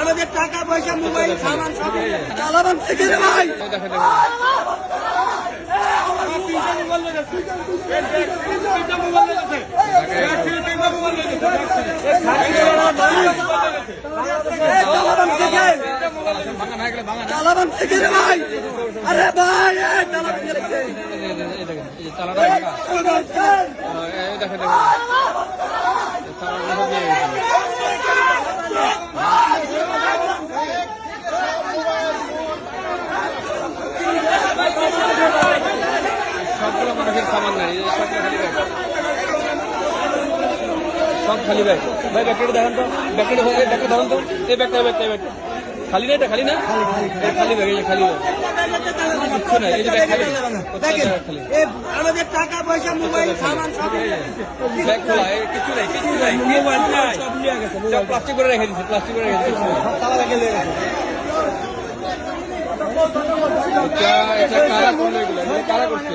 আমাদের টাকা পয়সা মোবাইল সামান সব চালাবান ভাই। চালাবান ভাই। আরে ভাই চালাবান দেখেন দেখেন দেখেন এই চালাটা সব দিয়ে গেছে। সবগুলো মানুষের সামান নাই সব খালি ব্যাগ। ভাই ব্যাগটা দেখেন তো। ব্যাগটা হয়ে ব্যাগটা ধরেন তো। এই ব্যাগটা ব্যাগটা ব্যাগটা। খালি না এটা? খালি না? খালি ব্যাগ এই খালি ব্যাগ। কিচ্ছু নাই এই ব্যাগ খালি। ব্যাগ খালি? আমাদের টাকা পয়সা মোবাইল সামান সব ব্যাগ খোলা কিছু নাই কিছু নাই মোবাইল নাই। সব নিয়ে গেছে প্লাস্টিক করে রেখে দিয়েছে প্লাস্টিক করে রেখে দিয়েছে। এটা এটা কারা করল এগুলো? এগুলো কারা করছে?